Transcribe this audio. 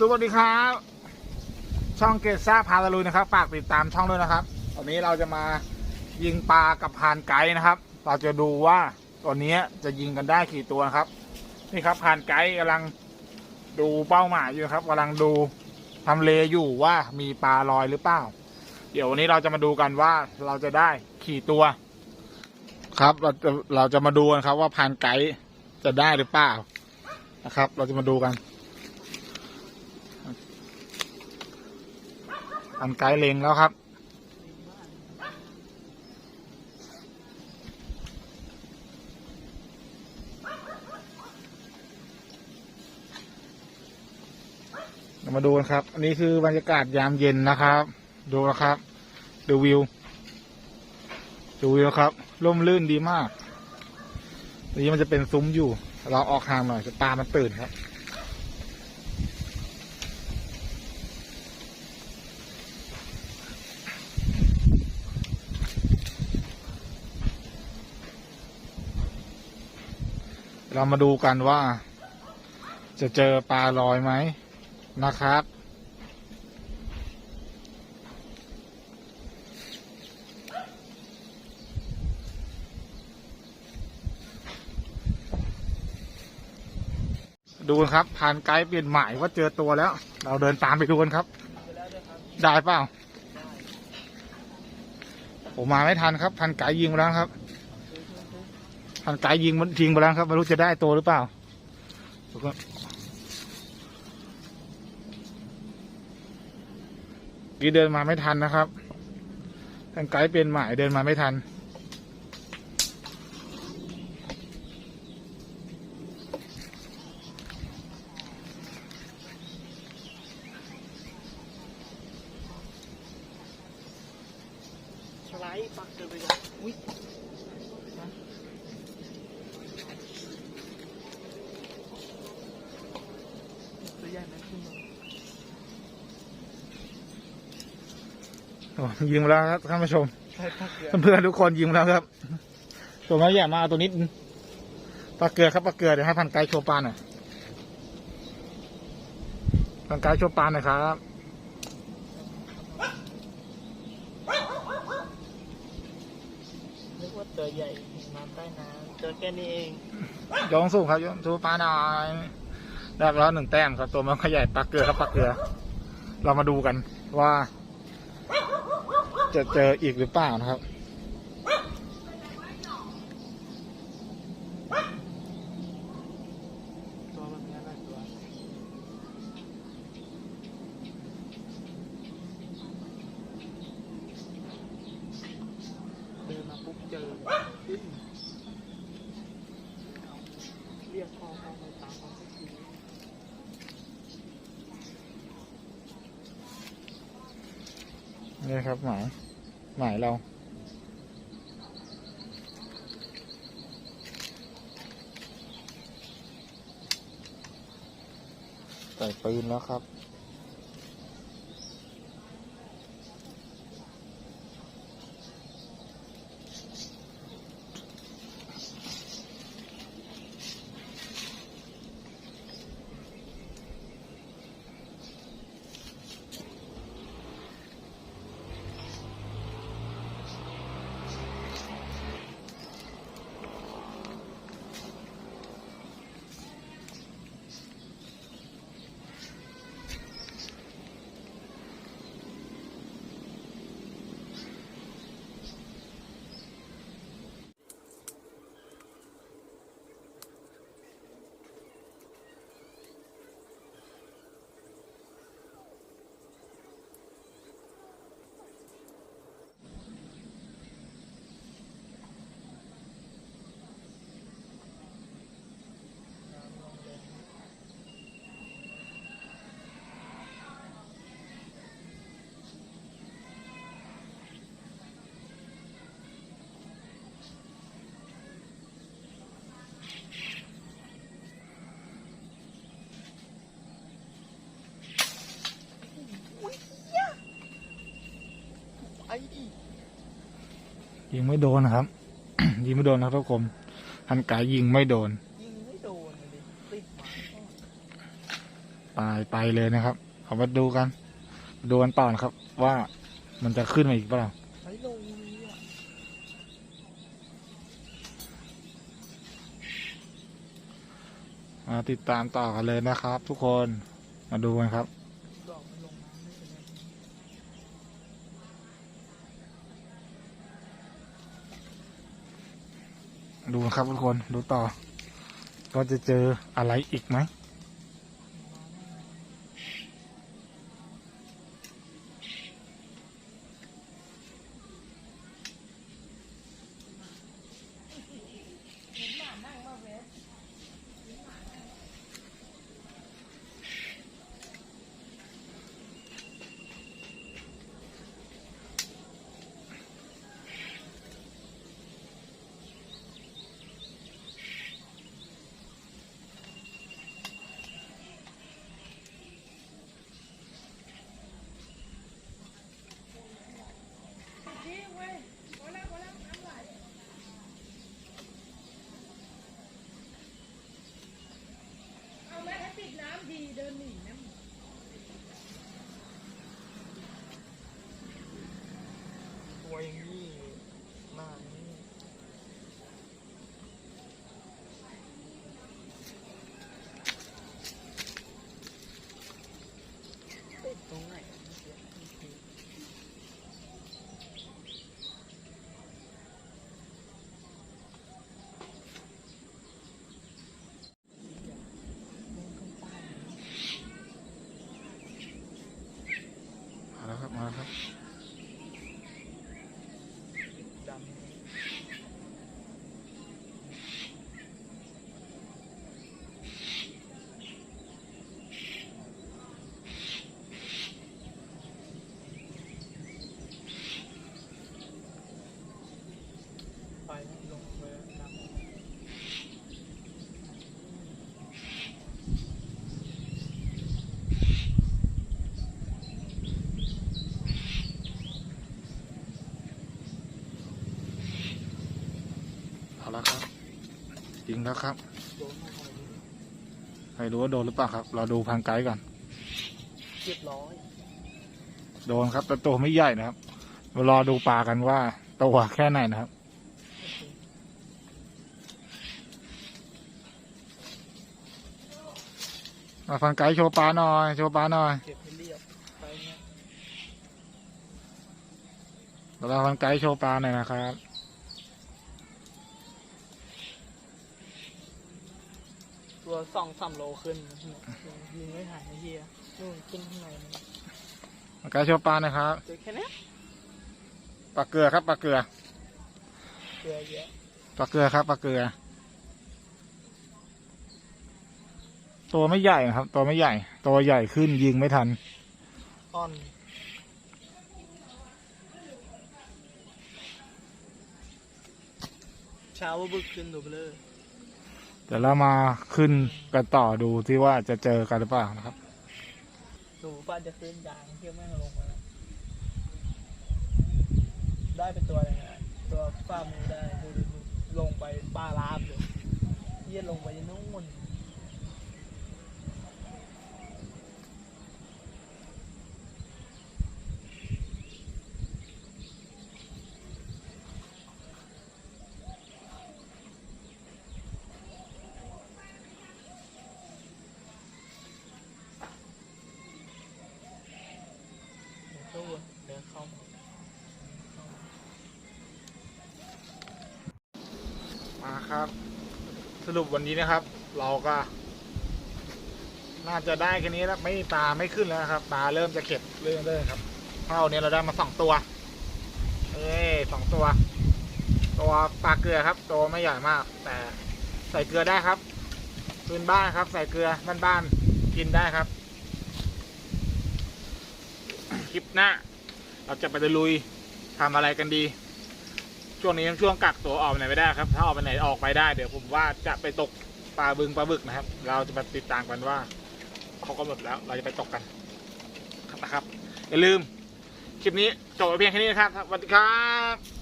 สวัสดีครับ ช่องเกซ่าพาตะลุยนะครับ ฝากติดตามช่องด้วยนะครับวันนี้เราจะมายิงปลากับพานไกด์นะครับ เราจะดูว่าตัวนี้จะยิงกันได้กี่ตัวนะครับ นี่ครับพานไกด์กำลังดูเป้าหมายอยู่ครับกำลังดูทำเลอยู่ว่ามีปลาลอยหรือเปล่า เดี๋ยววันนี้เราจะมาดูกันว่าเราจะได้ขี่ตัว ครับเราจะเราจะมาดูกันครับว่าพานไกด์จะได้หรือเปล่านะครับ เราจะมาดูกัน อันไกด์เลงแล้วครับเรามาดูกันครับ อันนี้คือบรรยากาศยามเย็นนะครับ ดูนะครับ ดูวิว ดูวิวครับ ร่มรื่นดีมาก นี้มันจะเป็นซุ้มอยู่ เราออกห่างหน่อยปลามันตื่นครับ เรามาดูกันว่า จะเจอปลาลอยไหมนะครับ ดูครับ ผ่านไกด์เปลี่ยนหมายว่าเจอตัวแล้ว เราเดินตามไปดูกันครับ ได้เปล่าผมมาไม่ทันครับ พันไกด์ยิงแล้วครับ ทันไกลยิงมันยิงไปแล้วครับไม่รู้จะได้ตัวหรือเปล่าก็กีเดินมาไม่ทันนะครับ ทางไกด์เป็นหมายเดินมาไม่ทัน สไลด์ปักเดินไปเลยอุ้ยตัวใหญ่ไหมขึ้นมา โอ้ ยิงมาแล้วครับท่านผู้ชมใช่ปักเกลือเพื่อนๆทุกคนยิงมาแล้วครับตัวน้อยใหญ่มาเอาตัวนิดนึงปลาเกลือครับปลาเกลือเดี๋ยวให้พันไกด์โชว์ปลาหน่อยพันไกด์โชว์ปลาหน่อยครับนึกว่าตัวใหญ่มาใต้น้ำตัวแค่นี้เองยองสูงครับยองสูงปลาหน่อยได้ไปแล้วหนึ่งแต้มครับตัวมันขยายปลาเกลือครับปลาเกลือ เรามาดูกันว่า จะเจออีกหรือเปล่านะครับ เดินมาปุ๊บเจอเรียกพ่อพ่อไปตามเขาสักทีนี่ครับหมาย หมายเรา ใส่ปืนแล้วครับ ยิงไม่โดนนะครับ ยิงไม่โดนนะครับทุกคนพันไกายยิงไม่โดน ยิงไม่โดนเลยติดหมาไปไปเลยนะครับเอามาดูกัน ดูกันต่อนะครับ ว่ามันจะขึ้นมาอีกเปล่าไม่ลงมาติดตามต่อกันเลยนะครับ ทุกคนมาดูกันครับ ดอกไม่ลงน้ำไม่เป็นไร ดูครับทุกคนดูต่อ ก็จะเจออะไรอีกไหม เดินหนีนะ ตัวอย่างนี้หน้านี่ติดตรงไหนอะเมื่อกี้เมื่อกี้ มาแล้วครับ มาแล้วครับ ดำ ไปลงไปดำ เอาแล้วครับ ยิงแล้วครับโดนมาหอยใครรู้ว่าโดนหรือเปล่าครับ เราดูพังไกด์ก่อน เรียบร้อย โดนครับ แต่ตัวไม่ใหญ่นะครับมารอดูปลากันว่าตัวแค่ไหนนะครับ มาพังไกด์โชว์ปลาหน่อย โชว์ปลาหน่อยเก็บให้เรียบไปเนี่ยเราพังไกด์โชว์ปลาหน่อยนะครับ ตัวสองสามโลขึ้นเนี่ยยิงไม่หายไอ้เฮียนู่นขึ้นข้างในมันพังไกด์โชว์ปลาหน่อยครับเจอแค่เนี้ยปลาเกลือครับปลาเกลือเกลือเยอะปลาเกลือครับปลาเกลือ ตัวไม่ใหญ่นะครับ ตัวไม่ใหญ่ ตัวใหญ่ขึ้นยิงไม่ทันอ่อนเช้าว่าบึกขึ้นดูไปเลย เดี๋ยวเรามาขึ้นกันต่อดูที่ว่าจะเจอกันหรือเปล่านะครับ ดูป้าจะขึ้นยางเที่ยวแม่งลงมาแล้วได้เป็นตัวอะไรนะตัวฝ้ามือได้ดูดูดูลงไปป้าลาบเลยเยี่ยลงไปนู่น เดี๋ยวตู้เดี๋ยวเข้ามา ครับ สรุปวันนี้นะครับ เราก็ น่าจะได้แค่นี้แล้วไม่ปลาไม่ขึ้นแล้วครับปลาเริ่มจะเข็ดเรื่อยๆครับเท่านี้เราได้มาสองตัว เอ้สองตัว ตัวปลาเกลือครับตัวไม่ใหญ่มาก แต่ใส่เกลือได้ครับพื้นบ้านครับ ใส่เกลือบ้านๆกินได้ครับ คลิปหน้า เราจะไปตะลุยทำอะไรกันดี ช่วงนี้ช่วงกักตัวออกไปไหนไม่ได้ครับ ถ้าออกไปไหนออกไปได้เดี๋ยวผมว่าจะไปตกปลาบึงปลาบึกนะครับ เราจะมาติดตามกันว่าเขากำหนดแล้วเราจะไปตกกันนะครับอย่าลืมคลิปนี้จบไปเพียงแค่นี้นะครับสวัสดีครับ